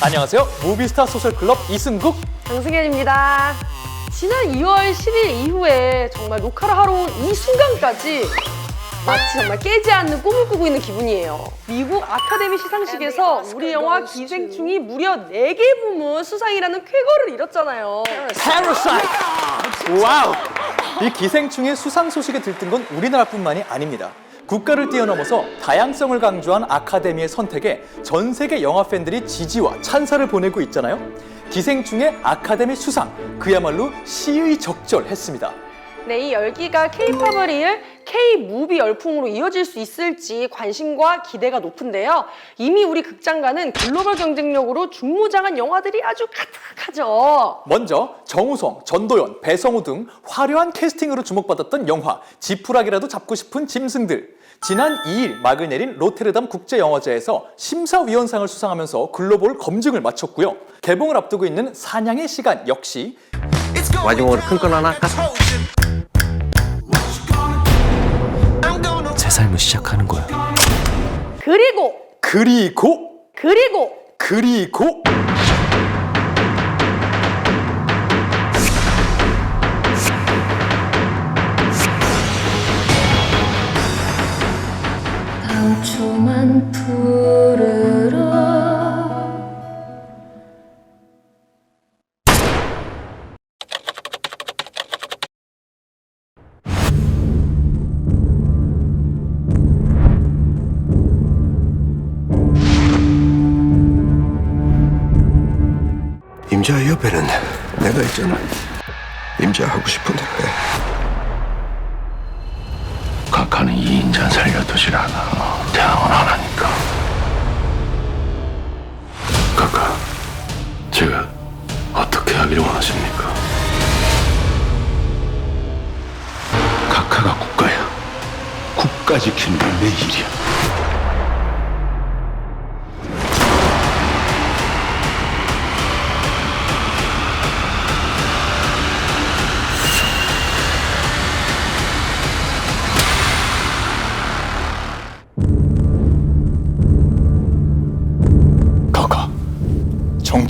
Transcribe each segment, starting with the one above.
안녕하세요. 무비스타 소셜클럽 이승국. 장승현입니다. 지난 2월 10일 이후에 정말 녹화를 하러 온 이 순간까지 마치 정말 깨지 않는 꿈을 꾸고 있는 기분이에요. 미국 아카데미 시상식에서 우리 영화 기생충이 무려 4개 부문 수상이라는 쾌거를 이뤘잖아요. Parasite. 와우. 이 기생충의 수상 소식에 들뜬 건 우리나라뿐만이 아닙니다. 국가를 뛰어넘어서 다양성을 강조한 아카데미의 선택에 전 세계 영화 팬들이 지지와 찬사를 보내고 있잖아요. 기생충의 아카데미 수상 그야말로 시의적절했습니다. 네, 이 열기가 K-팝을 이을 K-무비 열풍으로 이어질 수 있을지 관심과 기대가 높은데요. 이미 우리 극장가는 글로벌 경쟁력으로 중무장한 영화들이 아주 가득하죠. 먼저 정우성, 전도연, 배성우 등 화려한 캐스팅으로 주목받았던 영화 지푸라기라도 잡고 싶은 짐승들 지난 2일 막을 내린 로테르담 국제영화제에서 심사위원상을 수상하면서 글로벌 검증을 마쳤고요. 개봉을 앞두고 있는 사냥의 시간 역시 마지막으로 큰 건 하나 할까? 새 삶을 시작하는 거야. 그리고 그리고 그리고 그리고 임자 옆에는 내가 있잖아. 임자 하고 싶은 대로 해. 각하는 이 인간 살려두질 않아. 대항은 안 하니까. 각하, 제가 어떻게 하기를 원하십니까? 각하가 국가야. 국가 지키는 게 내 일이야.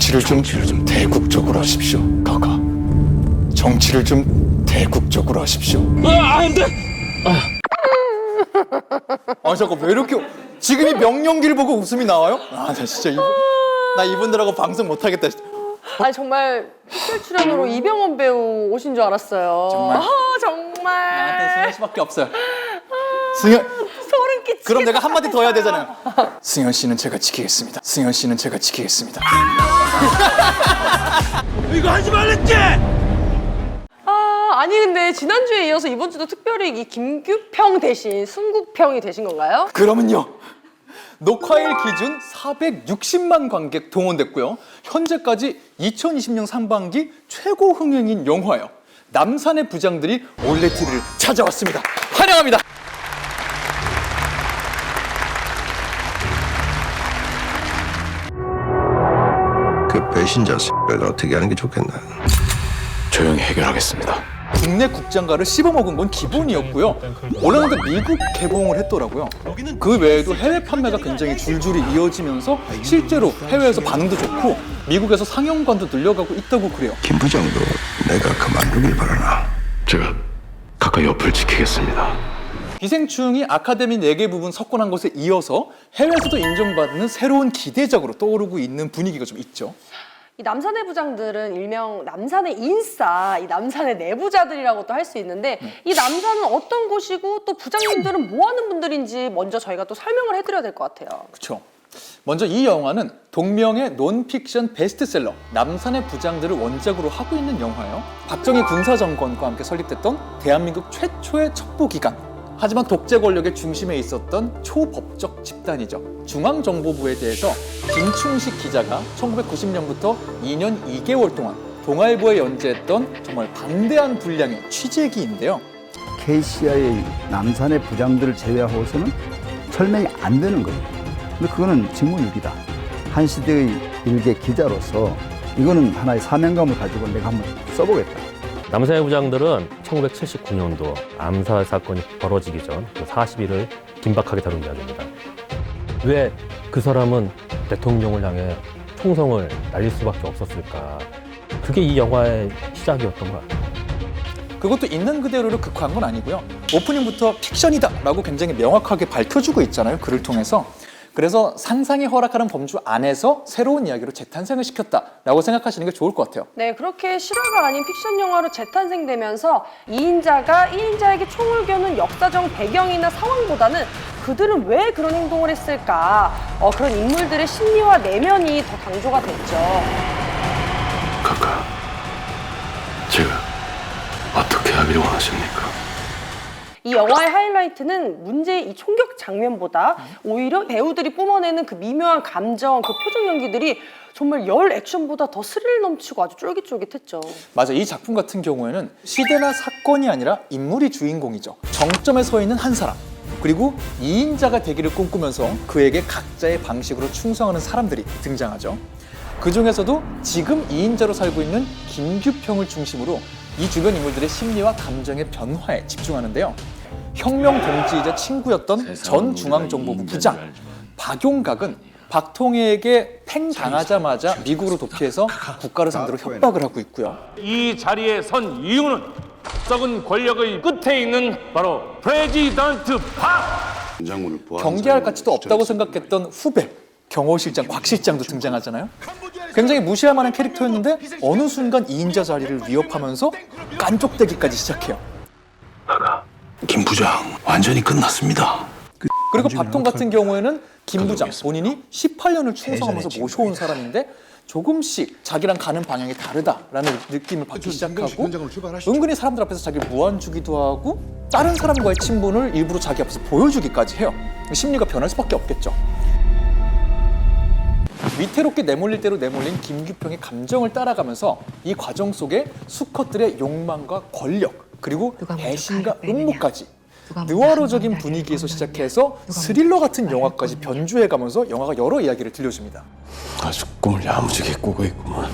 정치를 좀, 좀 대국적으로 하십시오. 가가 정치를 좀 대국적으로 하십시오. 아, 안 돼. 아, 잠깐 왜 이렇게 지금 이 명령기를 보고 웃음이 나와요? 아, 나 진짜 이분, 나 이분들하고 방송 못 하겠다. 아니 정말 특별 출연으로 이병헌 배우 오신 줄 알았어요. 정말? 아, 정말 나한테 승현 씨밖에 없어요. 승현 끼치겠다. 그럼 내가 한마디 더 해야 되잖아요. 승현 씨는 제가 지키겠습니다. 승현 씨는 제가 지키겠습니다. 아, 아니 근데 지난주에 이어서 이번 주도 특별히 이 김규평 대신 승국평이 되신 건가요? 그러면요. 녹화일 기준 460만 관객 동원됐고요. 현재까지 2020년 상반기 최고 흥행인 영화예요. 남산의 부장들이 올레TV를 찾아왔습니다. 환영합니다. 배신자 X를 어떻게 하는 게 좋겠나? 조용히 해결하겠습니다. 국내 국장가를 씹어먹은 건 기본이었고요. 올해는 미국 개봉을 했더라고요. 그 외에도 해외 판매가 굉장히 줄줄이 이어지면서 실제로 해외에서 반응도 좋고 미국에서 상영관도 늘려가고 있다고 그래요. 김 부장도 내가 그만두길 바라나. 제가 각하 옆을 지키겠습니다. 기생충이 아카데미 4개 부분 석권한 것에 이어서 해외에서도 인정받는 새로운 기대작으로 떠오르고 있는 분위기가 좀 있죠. 이 남산의 부장들은 일명 남산의 인싸, 이 남산의 내부자들이라고 도 할 수 있는데 이 남산은 어떤 곳이고 또 부장님들은 뭐 하는 분들인지 먼저 저희가 또 설명을 해드려야 될 것 같아요. 그렇죠. 먼저 이 영화는 동명의 논픽션 베스트셀러 남산의 부장들을 원작으로 하고 있는 영화예요. 박정희 군사 정권과 함께 설립됐던 대한민국 최초의 첩보 기관. 하지만 독재 권력의 중심에 있었던 초법적 집단이죠. 중앙정보부에 대해서 김충식 기자가 1990년부터 2년 2개월 동안 동아일보에 연재했던 정말 방대한 분량의 취재기인데요. KCIA 남산의 부장들을 제외하고서는 설명이 안 되는 거예요. 근데 그거는 직무유기다. 한 시대의 일개 기자로서 이거는 하나의 사명감을 가지고 내가 한번 써보겠다. 남산의 부장들은 1979년도 암살 사건이 벌어지기 전 40일을 긴박하게 다룬 이야기입니다. 왜 그 사람은 대통령을 향해 총성을 날릴 수밖에 없었을까. 그게 이 영화의 시작이었던 것 같아요. 그것도 있는 그대로를 극화한 건 아니고요. 오프닝부터 픽션이다라고 굉장히 명확하게 밝혀주고 있잖아요. 글을 통해서. 그래서 상상이 허락하는 범주 안에서 새로운 이야기로 재탄생을 시켰다라고 생각하시는 게 좋을 것 같아요. 네, 그렇게 실화가 아닌 픽션 영화로 재탄생되면서 2인자가 1인자에게 총을 겨눈 역사적 배경이나 상황보다는 그들은 왜 그런 행동을 했을까? 어, 그런 인물들의 심리와 내면이 더 강조가 됐죠. 카카, 제가 어떻게 하기를 원하십니까? 이 영화의 하이라이트는 문제의 이 총격 장면보다 오히려 배우들이 뿜어내는 그 미묘한 감정, 그 표정 연기들이 정말 열 액션보다 더 스릴 넘치고 아주 쫄깃쫄깃했죠. 맞아. 이 작품 같은 경우에는 시대나 사건이 아니라 인물이 주인공이죠. 정점에 서 있는 한 사람. 그리고 2인자가 되기를 꿈꾸면서 그에게 각자의 방식으로 충성하는 사람들이 등장하죠. 그 중에서도 지금 2인자로 살고 있는 김규평을 중심으로 이 주변 인물들의 심리와 감정의 변화에 집중하는데요. 혁명 동지이자 친구였던 전 중앙정보부 부장 박용각은 박통혜에게 팽 당하자마자 미국으로 도피해서 국가를 상대로 협박을 하고 있고요. 이 자리에 선 이유는 썩은 권력의 끝에 있는 바로 프레지던트 박! 경계할 가치도 없다고 생각했던 후배 경호실장 곽 실장도 등장하잖아요. 굉장히 무시할 만한 캐릭터였는데 어느 순간 2인자 자리를 위협하면서 깐족대기까지 시작해요. 김 부장, 완전히 끝났습니다. 그리고 박통 같은 경우에는 김 부장 본인이 18년을 충성하면서 모셔온 사람인데 조금씩 자기랑 가는 방향이 다르다라는 느낌을 받기 시작하고 은근히 사람들 앞에서 자기를 무안주기도 하고 다른 사람과의 친분을 일부러 자기 앞에서 보여주기까지 해요. 심리가 변할 수밖에 없겠죠. 위태롭게 내몰릴 대로 내몰린 김규평의 감정을 따라가면서 이 과정 속에 수컷들의 욕망과 권력 그리고 배신과. 음모까지 느와르적인 한 분위기에서 시작해서 스릴러 같은 영화까지. 변주해가면서 영화가 여러 이야기를 들려줍니다. 아주 꿈을 야무지게 꾸고 있구만.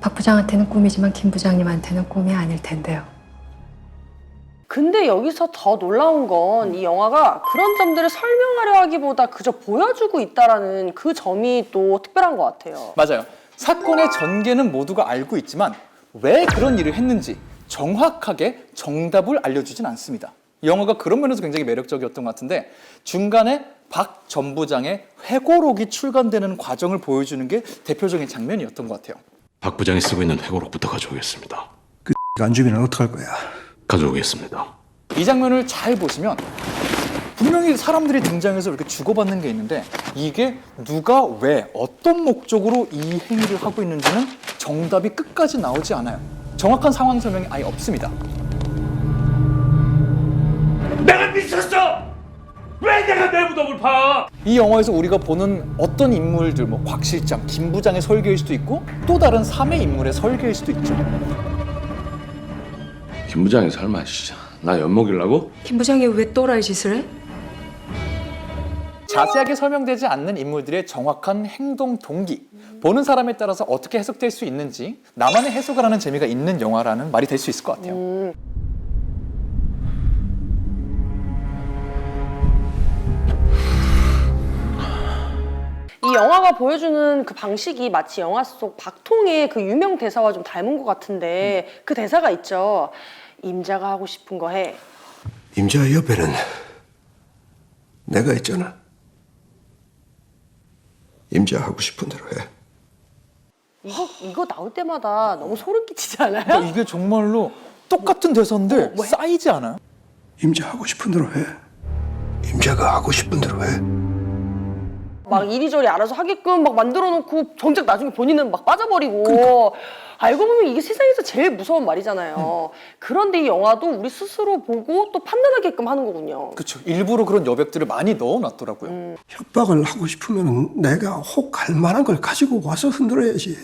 박 부장한테는 꿈이지만 김 부장님한테는 꿈이 아닐 텐데요. 근데 여기서 더 놀라운 건 이 영화가 그런 점들을 설명하려 하기보다 그저 보여주고 있다라는 그 점이 또 특별한 것 같아요. 맞아요. 사건의 전개는 모두가 알고 있지만 왜 그런 일을 했는지 정확하게 정답을 알려주진 않습니다. 이 영화가 그런 면에서 굉장히 매력적이었던 것 같은데 중간에 박 전 부장의 회고록이 출간되는 과정을 보여주는 게 대표적인 장면이었던 것 같아요. 박 부장이 쓰고 있는 회고록부터 가져오겠습니다. 안 주면 어떡할 거야? 가져오겠습니다. 이 장면을 잘 보시면 분명히 사람들이 등장해서 이렇게 주고받는 게 있는데 이게 누가 왜 어떤 목적으로 이 행위를 하고 있는지는 정답이 끝까지 나오지 않아요. 정확한 상황 설명이 아예 없습니다. 내가 미쳤어! 왜 내가 내 무덤을 파? 이 영화에서 우리가 보는 어떤 인물들, 뭐 곽 실장, 김 부장의 설계일 수도 있고 또 다른 삼의 인물의 설계일 수도 있죠. 김 부장이 설마 진짜 나 엿먹이려고? 김 부장이 왜 또라이 짓을 해? 자세하게 설명되지 않는 인물들의 정확한 행동 동기, 보는 사람에 따라서 어떻게 해석될 수 있는지 나만의 해석을 하는 재미가 있는 영화라는 말이 될 수 있을 것 같아요. 이 영화가 보여주는 그 방식이 마치 영화 속 박통의 그 유명 대사와 좀 닮은 것 같은데 그 대사가 있죠. 임자가 하고 싶은 거 해. 임자 옆에는 내가 있잖아. 임자 하고 싶은 대로 해. 이거 이거 나올 때마다 너무 소름 끼치지 않아요? 그러니까 이게 정말로 똑같은 대사인데 쌓이지 않아요? 임자 하고 싶은 대로 해. 임자가 하고 싶은 대로 해. 막 이리저리 알아서 하게끔 막 만들어 놓고 정작 나중에 본인은 막 빠져버리고 알고 보면 이게 세상에서 제일 무서운 말이잖아요. 그런데 이 영화도 우리 스스로 보고 또 판단하게끔 하는 거군요. 그렇죠. 일부러 그런 여백들을 많이 넣어놨더라고요. 협박을 하고 싶으면 내가 혹갈 만한 걸 가지고 와서 흔들어야지.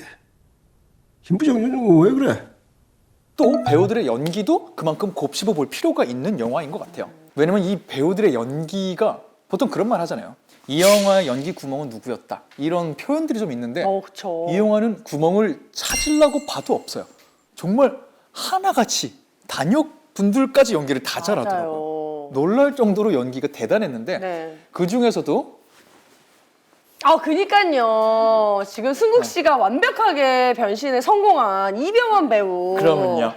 김 부장 요즘 왜 그래? 또 배우들의 연기도 그만큼 곱씹어 볼 필요가 있는 영화인 것 같아요. 왜냐면 이 배우들의 연기가 보통 그런 말 하잖아요. 이 영화의 연기 구멍은 누구였다. 이런 표현들이 좀 있는데 어, 그쵸. 이 영화는 구멍을 찾으려고 봐도 없어요. 정말 하나같이 단역 분들까지 연기를 다 잘하더라고요. 맞아요. 놀랄 정도로 연기가 대단했는데 네. 그 중에서도 아, 그니까요. 지금 승국 씨가 완벽하게 변신에 성공한 이병헌 배우. 그러면요.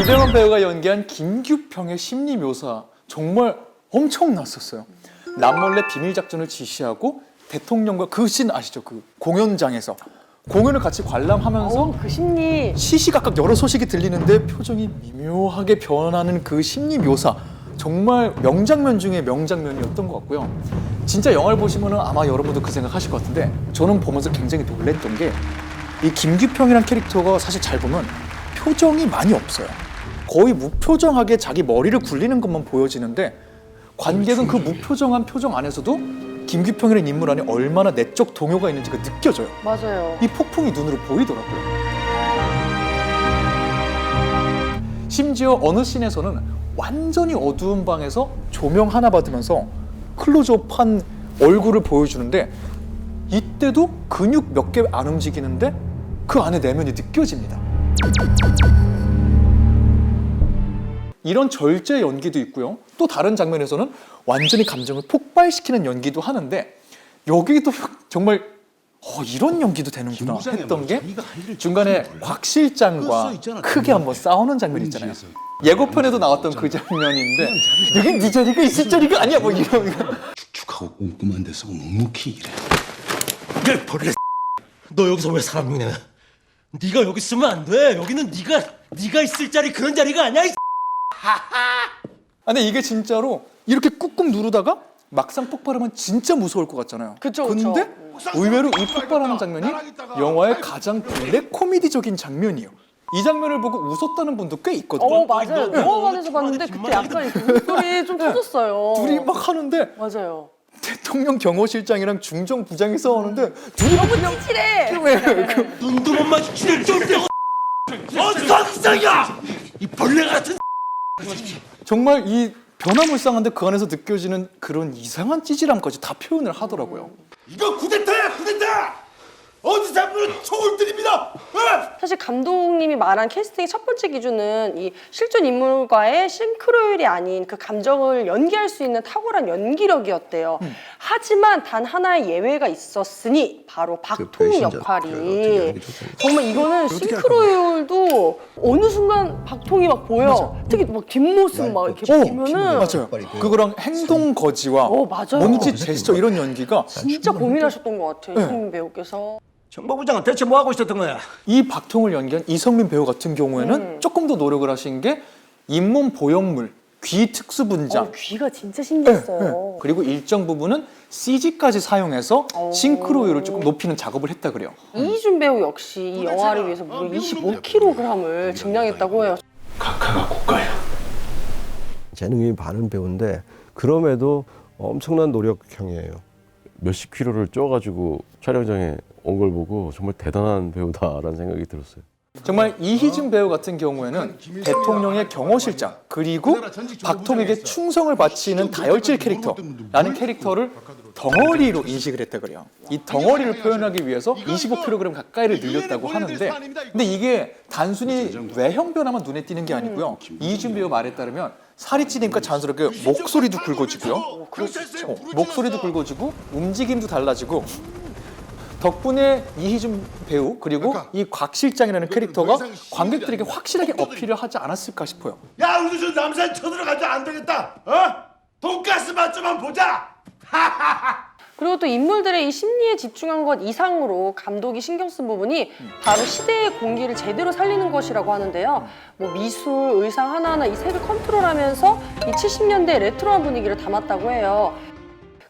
이병헌 배우가 연기한 김규평의 심리 묘사 정말 엄청났었어요. 남몰래 비밀 작전을 지시하고 대통령과 그 씬 아시죠? 그 공연장에서 공연을 같이 관람하면서 어, 그 심리. 시시각각 여러 소식이 들리는데 표정이 미묘하게 변하는 그 심리 묘사 정말 명장면 중에 명장면이었던 것 같고요. 진짜 영화를 보시면 아마 여러분도 그 생각하실 것 같은데 저는 보면서 굉장히 놀랬던 게 이 김규평이란 캐릭터가 사실 잘 보면 표정이 많이 없어요. 거의 무표정하게 자기 머리를 굴리는 것만 보여지는데 관객은 그 무표정한 표정 안에서도 김규평이라는 인물 안에 얼마나 내적 동요가 있는지가 느껴져요. 맞아요. 이 폭풍이 눈으로 보이더라고요. 심지어 어느 씬에서는 완전히 어두운 방에서 조명 하나 받으면서 클로즈업한 얼굴을 보여주는데 이때도 근육 몇 개 안 움직이는데 그 안에 내면이 느껴집니다. 이런 절제 연기도 있고요. 또 다른 장면에서는 완전히 감정을 폭발시키는 연기도 하는데 여기도 정말 어, 이런 연기도 되는구나 했던 게 중간에 곽 실장과 크게 한번 싸우는 장면 있잖아요. 예고편에도 나왔던 그 장면인데 여기 네 자리가 있을 자리가 아니야 뭐 이런 축축하고 꼼꼼한 데서 묵묵히 일해. 야 벌레 너 여기서 왜 사람 흉내 네가 여기 있으면 안 돼 여기는 네가 네가 있을 자리 그런 자리가 아니야 이 아, 근데 이게 진짜로 이렇게 꾹꾹 누르다가 막상 폭발하면 진짜 무서울 것 같잖아요. 그쵸, 근데 그쵸. 의외로 이 폭발하는 장면이 영화의 가장 블랙 코미디적인 장면이에요. 이 장면을 보고 웃었다는 분도 꽤 있거든요. 어, 맞아요. 영화관에서 봤는데 그때 약간 그 목소리 좀 터졌어요. 둘이 막 하는데 맞아요. 대통령 경호실장이랑 중정 부장이 싸우는데 둘이 너무 찌질해. 눈도 못 마주치는 쫄대고 어디서 이상이야 이 벌레 같은 정말 이 변화무쌍한데 그 안에서 느껴지는 그런 이상한 찌질함까지 다 표현을 하더라고요. 이거 쿠데타야 쿠데타 어디서 한번 총을 들입니다 어? 사실 감독님이 말한 캐스팅의 첫 번째 기준은 이 실존 인물과의 싱크로율이 아닌 그 감정을 연기할 수 있는 탁월한 연기력이었대요. 하지만 단 하나의 예외가 있었으니 바로 박통 역할이 정말 이거는 싱크로율도 어느 순간 박통이 막 보여. 특히 막 뒷모습 막 이렇게 어, 보면은 맞아요. 그거랑 행동 거지와 어, 맞아요. 몸짓 제스처 이런 연기가 진짜 고민하셨던 것 같아요. 네. 이승민 배우께서. 정보부장은 대체 뭐 하고 있었던 거야 이 박통을 연기한 이성민 배우 같은 경우에는 음. 조금 더 노력을 하신 게 잇몸 보형물, 귀 특수 분장, 어, 귀가 진짜 네, 신기했어요. 네. 그리고 일정 부분은 CG까지 사용해서 오. 싱크로율을 조금 높이는 작업을 했다 그래요. 이희준 배우 역시 이 영화를 위해서 무려 25kg을 증량했다고 해요. 각하가 고가야 재능이 많은 배우인데 그럼에도 엄청난 노력형이에요. 몇십 킬로를 쪄가지고 촬영장에 온 걸 보고 정말 대단한 배우다라는 생각이 들었어요. 정말 이희준 배우 같은 경우에는 대통령의 경호실장 그리고 박통에게 충성을 바치는 다혈질 캐릭터라는 캐릭터를 덩어리로 인식을 했다 그래요. 이 덩어리를 표현하기 위해서 25kg 가까이를 늘렸다고 하는데 근데 이게 단순히 외형 변화만 눈에 띄는 게 아니고요. 이희준 배우 말에 따르면 살이 찌니까 자연스럽게 목소리도 굵어지고요. 어, 목소리도 굵어지고 움직임도 달라지고 덕분에 이희준 배우 그리고 이곽 실장이라는 캐릭터가 관객들에게 확실하게 어필을 하지 않았을까 싶어요. 야 우리 저 남산 쳐들어가자 안 되겠다 어? 돈가스 맛 좀만 보자 그리고 또 인물들의 이 심리에 집중한 것 이상으로 감독이 신경 쓴 부분이 바로 시대의 공기를 제대로 살리는 것이라고 하는데요. 뭐 미술, 의상 하나하나 이 색을 컨트롤하면서 이 70년대 레트로한 분위기를 담았다고 해요.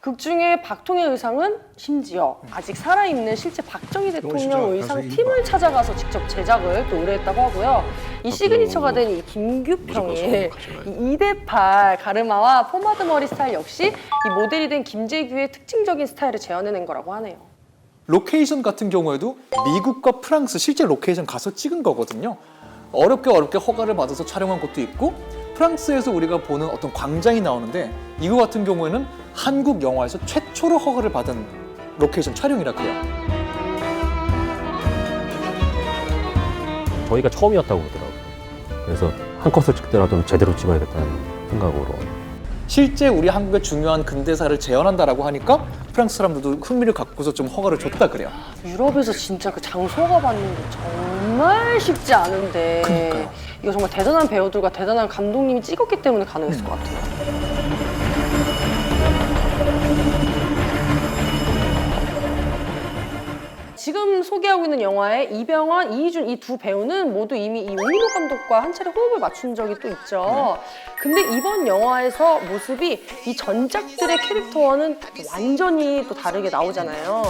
극 중에 박통의 의상은 심지어 아직 살아있는 실제 박정희 대통령 의상 팀을 찾아가서 직접 제작을 또 의뢰했다고 하고요. 이 시그니처가 된 이 김규평의 이 2대8 가르마와 포마드 머리 스타일 역시 이 모델이 된 김재규의 특징적인 스타일을 재현해낸 거라고 하네요. 로케이션 같은 경우에도 미국과 프랑스 실제 로케이션 가서 찍은 거거든요. 어렵게 어렵게 허가를 받아서 촬영한 것도 있고 프랑스에서 우리가 보는 어떤 광장이 나오는데 이거 같은 경우에는 한국 영화에서 최초로 허가를 받은 로케이션 촬영이라 그래요. 저희가 처음이었다고 그러더라고요. 그래서 한 컷을 찍더라도 제대로 찍어야겠다는 생각으로. 실제 우리 한국의 중요한 근대사를 재현한다라고 하니까 프랑스 사람들도 흥미를 갖고서 좀 허가를 줬다 그래요. 유럽에서 진짜 그 장소가 받는 게 정말 쉽지 않은데 그러니까요. 이거 정말 대단한 배우들과 대단한 감독님이 찍었기 때문에 가능했을 것 같아요. 지금 소개하고 있는 영화의 이병헌, 이희준 이 두 배우는 모두 이미 이 오민호 감독과 한 차례 호흡을 맞춘 적이 또 있죠. 근데 이번 영화에서 모습이 이 전작들의 캐릭터와는 완전히 또 다르게 나오잖아요.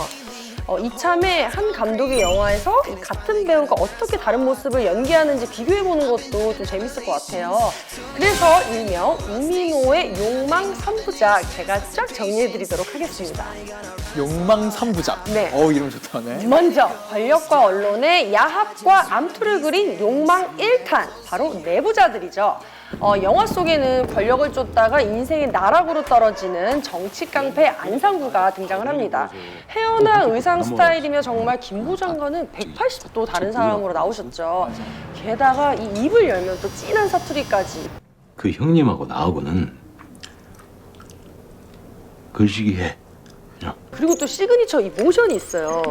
어, 이참에 한 감독의 영화에서 이 같은 배우가 어떻게 다른 모습을 연기하는지 비교해보는 것도 좀 재밌을 것 같아요. 그래서 일명 우민호의 욕망 3부작 제가 쫙 정리해드리도록 하겠습니다. 욕망 삼부작 네. 어 이름 좋다네. 먼저 권력과 언론의 야합과 암투를 그린 욕망 1탄 바로 내부자들이죠. 어, 영화 속에는 권력을 쫓다가 인생의 나락으로 떨어지는 정치 깡패 안상구가 등장을 합니다. 헤어나 의상 스타일이며 정말 김부 장관은 180도 다른 사람으로 나오셨죠. 게다가 이 입을 열면 또 진한 사투리까지. 그 형님하고 나하고는 글씨기 해. 그리고 또 시그니처 이 모션이 있어요.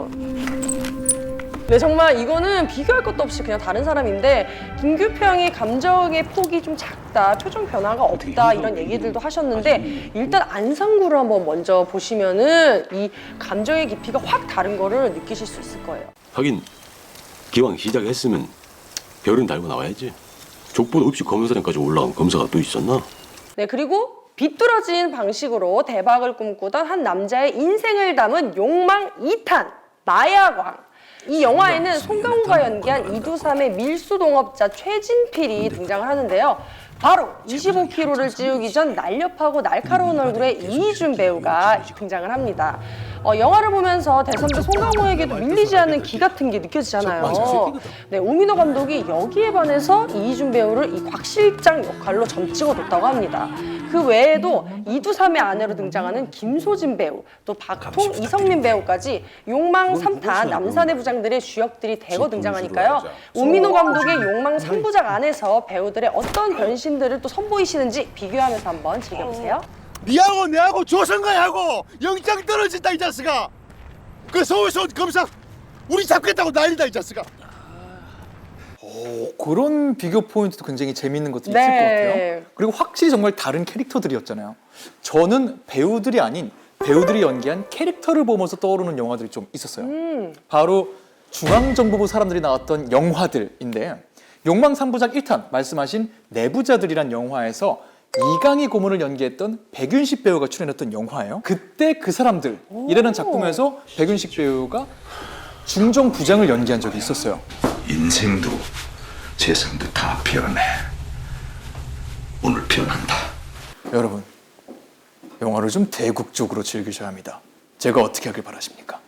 네, 정말 이거는 비교할 것도 없이 그냥 다른 사람인데 김규표 형이 감정의 폭이 좀 작다, 표정 변화가 없다 이런 얘기들도 하셨는데 일단 안상구를 한번 먼저 보시면은 이 감정의 깊이가 확 다른 거를 느끼실 수 있을 거예요. 하긴 기왕 시작했으면 별은 달고 나와야지. 족보도 없이 검사장까지 올라간 검사가 또 있었나? 네, 그리고 비뚤어진 방식으로 대박을 꿈꾸던 한 남자의 인생을 담은 욕망 2탄 마야광. 이 영화에는 송강호가 연기한 이두삼의 밀수 동업자 최진필이 등장을 하는데요. 바로 25kg를 찌우기 전 날렵하고 날카로운 얼굴의 이희준 배우가 등장을 합니다. 어, 영화를 보면서 대선배 송강호에게도 밀리지 않는 기 같은 게 느껴지잖아요. 네, 우민호 감독이 여기에 반해서 이희준 배우를 이 곽실장 역할로 점 찍어뒀다고 합니다. 그 외에도 이두삼의 아내로 등장하는 김소진 배우, 또 박통, 이성민 배우까지 욕망 3탄 남산의 부장들의 주역들이 대거 등장하니까요. 우민호 감독의 욕망 3부작 안에서 배우들의 어떤 변신들을 또 선보이시는지 비교하면서 한번 즐겨보세요. 니하고 내하고 조선가하고 영장 떨어진다 이 자식아. 그 서울서 온 검사 우리 잡겠다고 난리다 이 자식아 오, 그런 비교 포인트도 굉장히 재밌는 것들이 있을 네. 것 같아요. 그리고 확실히 정말 다른 캐릭터들이었잖아요. 저는 배우들이 아닌 배우들이 연기한 캐릭터를 보면서 떠오르는 영화들이 좀 있었어요. 음. 바로 중앙정보부 사람들이 나왔던 영화들인데 욕망 3부작 1탄 말씀하신 내부자들이란 영화에서 이강희 고문을 연기했던 백윤식 배우가 출연했던 영화예요. 그때 그 사람들 이라는 작품에서 백윤식 배우가 중정 부장을 연기한 적이 있었어요. 인생도 세상도 다 변해 오늘 변한다 여러분, 영화를 좀 대국적으로 즐기셔야 합니다. 제가 어떻게 하길 바라십니까?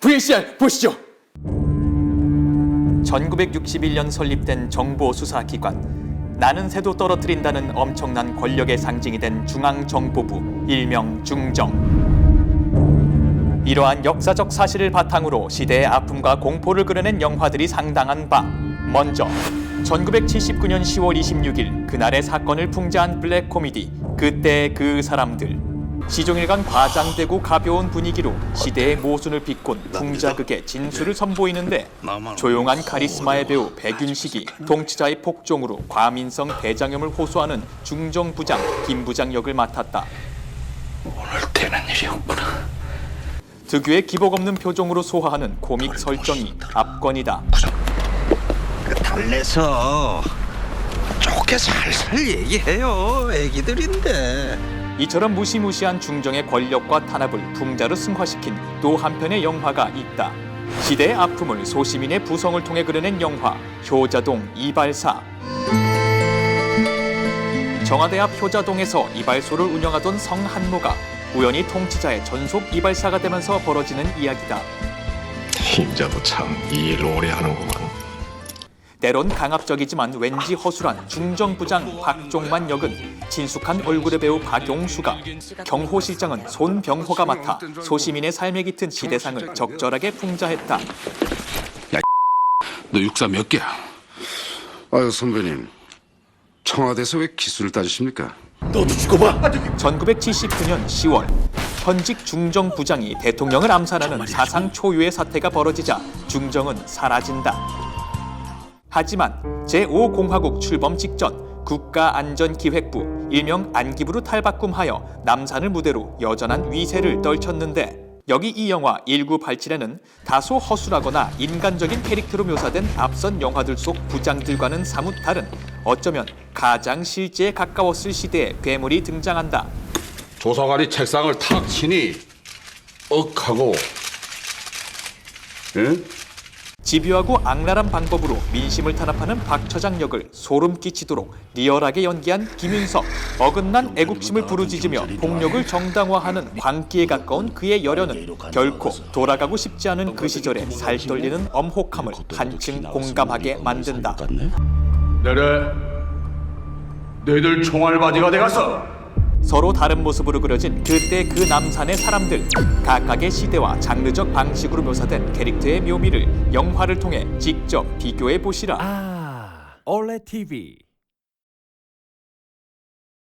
VCR 보시죠. 1961년 설립된 정보수사기관. 나는 새도 떨어뜨린다는 엄청난 권력의 상징이 된 중앙정보부, 일명 중정. 이러한 역사적 사실을 바탕으로 시대의 아픔과 공포를 그려낸 영화들이 상당한 바. 먼저 1979년 10월 26일 그날의 사건을 풍자한 블랙 코미디 그때 그 사람들. 시종일관 과장되고 가벼운 분위기로 시대의 모순을 비꼰 풍자극의 진수를 선보이는데 조용한 카리스마의 배우 백윤식이 통치자의 폭종으로 과민성 대장염을 호소하는 중정부장 김부장 역을 맡았다. 오늘 되는 일이 없구나 특유의 기복 없는 표정으로 소화하는 코믹 설정이 압권이다. 달래서 좋게 살살 얘기해요 애기들인데 이처럼 무시무시한 중정의 권력과 탄압을 풍자로 승화시킨 또 한편의 영화가 있다. 시대의 아픔을 소시민의 부성을 통해 그려낸 영화 효자동 이발사. 정화대 앞 효자동에서 이발소를 운영하던 성한모가 우연히 통치자의 전속 이발사가 되면서 벌어지는 이야기다. 힘자도 참일 오래 하는구만 때론 강압적이지만 왠지 허술한 중정부장 박종만 역은 친숙한 얼굴의 배우 박용수가 경호 실장은 손병호가 맡아 소시민의 삶에 깃든 시대상을 적절하게 풍자했다. 너 육사 몇 개야? 아유 선배님 청와대에서 왜 기술을 따지십니까? 너도 죽어봐 1979년 10월 현직 중정 부장이 대통령을 암살하는 사상 초유의 사태가 벌어지자 중정은 사라진다. 하지만 제5공화국 출범 직전 국가안전기획부 일명 안기부로 탈바꿈하여 남산을 무대로 여전한 위세를 떨쳤는데 여기 이 영화 1987에는 다소 허술하거나 인간적인 캐릭터로 묘사된 앞선 영화들 속 부장들과는 사뭇 다른 어쩌면 가장 실제에 가까웠을 시대의 괴물이 등장한다. 조사관이 책상을 탁 치니 억하고 예? 집요하고 악랄한 방법으로 민심을 탄압하는 박 처장 역을 소름 끼치도록 리얼하게 연기한 김윤석 어긋난 애국심을 부르짖으며 폭력을 정당화하는 광기에 가까운 그의 열연은 결코 돌아가고 싶지 않은 그 시절의 살떨리는 엄혹함을 한층 공감하게 만든다 내래 너희들 총알바지가 돼갔어 서로 다른 모습으로 그려진 그때 그 남산의 사람들. 각각의 시대와 장르적 방식으로 묘사된 캐릭터의 묘미를 영화를 통해 직접 비교해 보시라. 올레 TV